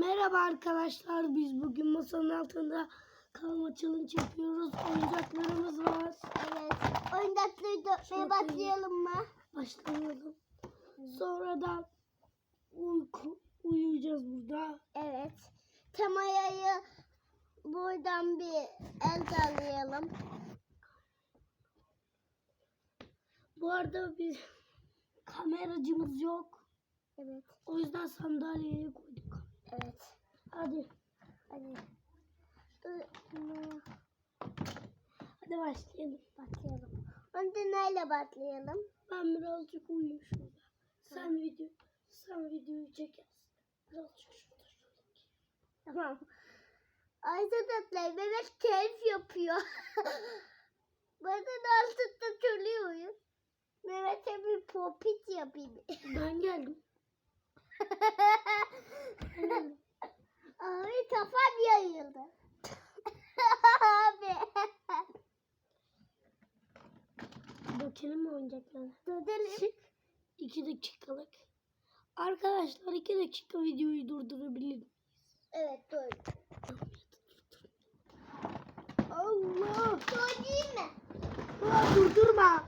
Merhaba arkadaşlar. Biz bugün masanın altında kalma challenge yapıyoruz. Oyuncaklarımız var. Evet. Oyuncakları dökmeye başlayalım mı? Başlayalım. Sonradan uyku, uyuyacağız burada. Evet. Tamayayı buradan bir el sallayalım. Bu arada biz kameracımız yok. Evet. O yüzden sandalyeye koyduk. Evet. Hadi. Hadi. Hadi başlayalım. Başlayalım. Önce neyle başlayalım? Ben birazcık uyuyayım şurada. Sen video sen videoyu çekersin. Birazcık şurada şuradaki. Tamam. Arkadaşlar bebek keyif yapıyor. Bakın altında çalıyoruz. Mehmet'e bir popit yapayım. Ben geldim. Bakalım mı oyuncaklarına? Dönelim. İki dakikalık. Arkadaşlar iki dakika videoyu durdurabilir miyiz? Evet dur. Allah. Dur değil mi? Aa, durdurma.